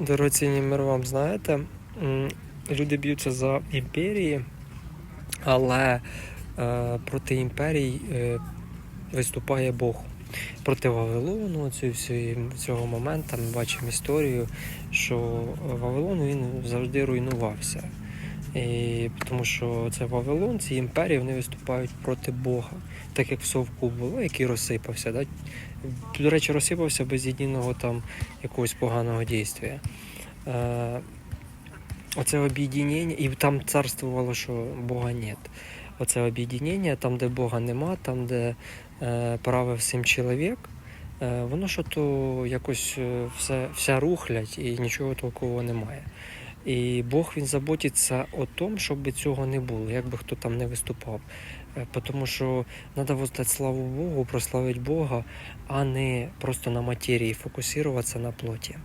Дорогоцінні мир вам знаєте, люди б'ються за імперії, але е, проти імперій е, виступає Бог. Проти Вавилону, цього моменту ми бачимо історію, що Вавилон він завжди руйнувався. І, тому що це Вавилон, ці імперії вони виступають проти Бога, так як в Совку було, який розсипався. Да? До речі, розсипався без єдиного там якогось поганого дійства. Е, оце об'єднання, і там царствувало, що Бога нет. Оце об'єднання, там, де Бога нема, там, де е, правив всім чоловік, е, воно що то якось е, все, вся рухлять і нічого толкового немає. І Бог він заботиться о том, щоб цього не було, як би хто там не виступав. Е, Тому що треба воздати славу Богу, прославити Бога, а не просто на матерії фокусуватися на плоті.